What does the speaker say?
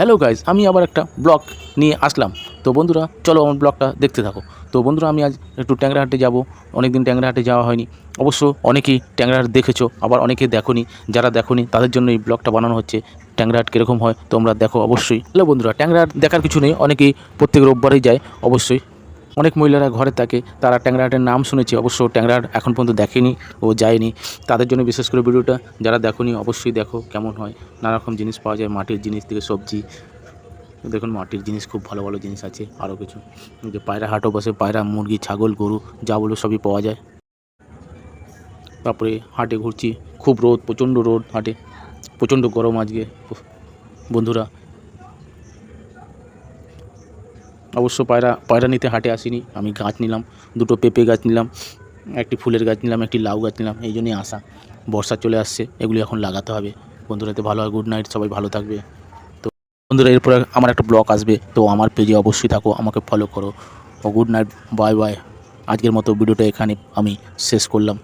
Hello guys আমি আবার একটা ব্লগ নিয়ে আসলাম। তো বন্ধুরা, চলো আমার ব্লগটা দেখতে থাকো। তো বন্ধুরা, আমি আজ একটু ট্যাংরাহাটে যাব। অনেক দিন ট্যাংরাহাটে যাওয়া হয়নি। অবশ্য অনেকেই ট্যাংরাহাট দেখেছ, আবার অনেকে দেখোনি। যারা দেখোনি, তাদের জন্য এই ব্লগটা বানানো হচ্ছে। ট্যাংরাহাট কীরকম হয়, তোমরা দেখো অবশ্যই। হ্যালো বন্ধুরা, ট্যাংরাহাট দেখার কিছু নেই। অনেকেই প্রত্যেক রোববারই যায়, অবশ্যই। অনেক মহিলারা ঘরে থাকে, তারা ট্যাংরাহাটের নাম শুনেছে, অবশ্য ট্যাংরাহাট এখন পর্যন্ত দেখেনি ও যায়নি। তাদের জন্য বিশেষ করে ভিডিওটা যারা দেখোনি, অবশ্যই দেখো কেমন হয়। নানা রকম জিনিস পাওয়া যায়, মাটির জিনিস থেকে সবজি। দেখুন, মাটির জিনিস খুব ভালো ভালো জিনিস আছে, আরও কিছু। যে পায়রা হাটও বসে, পায়রা, মুরগি, ছাগল, গরু, যা বলো সবই পাওয়া যায়। তারপরে হাটে ঘুরছি, খুব রোদ, প্রচণ্ড রোদ হাটে। প্রচণ্ড গরম আজকে। বন্ধুরা অবশ্য পায়রা পায়রা নিতে হাটে আসিনি। আমি গাছ নিলাম, দুটো পেঁপে গাছ নিলাম, একটি ফুলের গাছ নিলাম, একটি লাউ গাছ নিলাম, এই জন্যই আসা। বর্ষা চলে আসছে, এগুলি এখন লাগাতে হবে। বন্ধুরা, এতে ভালো হয় গুড নাইট সবাই ভালো থাকবে। তো বন্ধুরা, এরপরে আমার একটা ব্লগ আসবে, তো আমার পেজে অবশ্যই থাকো, আমাকে ফলো করো। ও গুড নাইট বাই বাই আজকের মতো ভিডিওটা এখানে আমি শেষ করলাম।